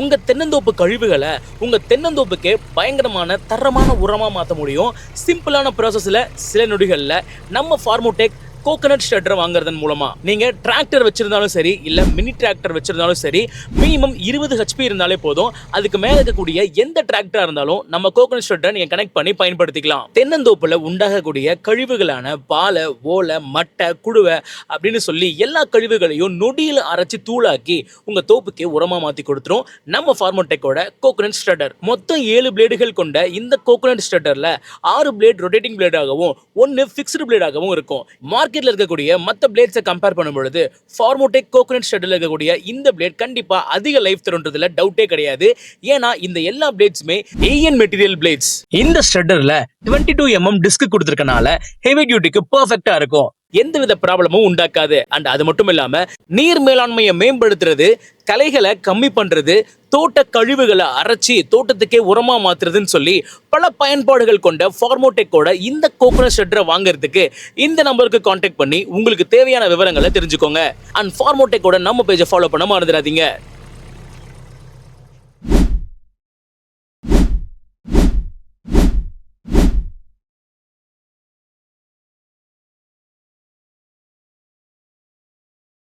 உங்கள் தென்னந்தோப்பு கழிவுகளை உங்கள் தென்னந்தோப்புக்கு பயங்கரமான தரமான உரமாக மாற்ற முடியும். சிம்பிளான ப்ராசஸில் சில நொடிகளில் நம்ம ஃபார்மோடெக் கோகனட் ஷெட்டர் வாங்குறதன் மூலமா. நீங்க டிராக்டர் வச்சிருந்தாலும் சரி இல்ல மினி டிராக்டர் வச்சிருந்தாலும் சரி மினிமம் இருபது ஹெச்பி இருந்தாலே போதும். அதுக்கு மேல இருக்கக்கூடிய எந்த டிராக்டரா இருந்தாலும் நம்ம கோகனட் ஷெட்டரை நீங்க கனெக்ட் பண்ணி பயன்படுத்திக்கலாம். தென்னந்தோப்புல உண்டாகக்கூடிய கழிவுகளான பாலை ஓலை மட்டை குடுவை அப்படின்னு சொல்லி எல்லா கழிவுகளையும் நொடியில் அரைச்சி தூளாக்கி உங்க தோப்புக்கே உரமா மாத்தி கொடுத்துரும். நம்ம ஃபார்மோடெக்கோட கோகனட் ஸ்ட்ரெட்டர் மொத்தம் ஏழு பிளேடுகள் கொண்ட இந்த கோகனட் ஸ்ட்ரெட்டர்ல ஆறு பிளேட் ரொட்டேட்டிங் பிளேடாகவும் ஒன்னு ஃபிக்ஸ்டு பிளேடாகவும் இருக்கும். மார்க் மார்க்கெட்ல இருக்கக்கூடிய மற்ற பிளேட்ஸை கம்பேர் பண்ணும் பொழுது ஃபார்மோடெக் கோகோனட் ஷெட்டில் இருக்கக்கூடிய இந்த பிளேட் கண்டிப்பா அதிக லைஃப் தருன்றதுல டவுட்டே கிடையாது. ஏன்னா இந்த எல்லா பிளேட்ஸுமே ஏஎன் மெட்டீரியல் பிளேட்ஸ் இந்த ஸ்ட்ரெட்டர்ல 22 டூ எம்எம் டிஸ்க் கொடுத்துருக்கனால ஹெவி டியூட்டிக்கு பர்ஃபெக்டா இருக்கும். எந்தவித ப்ராப்ளமும் உண்டாக்காது. அண்ட் அது மட்டும் இல்லாம நீர் மேலாண்மையை மேம்படுத்துறது களைகளை கம்மி பண்றது தோட்ட கழிவுகளை அரைச்சி தோட்டத்துக்கே உரமா மாத்துறதுன்னு சொல்லி பல பயன்பாடுகள் கொண்ட ஃபார்மோடெக்கோட இந்த கோகோனட் ஷெட்டரை வாங்குறதுக்கு இந்த நம்பருக்கு காண்டாக்ட் பண்ணி உங்களுக்கு தேவையான விவரங்களை தெரிஞ்சுக்கோங்க. அண்ட் ஃபார்மோடெக்கோட நம்ம பேஜை ஃபாலோ பண்ண மறந்துடாதீங்க.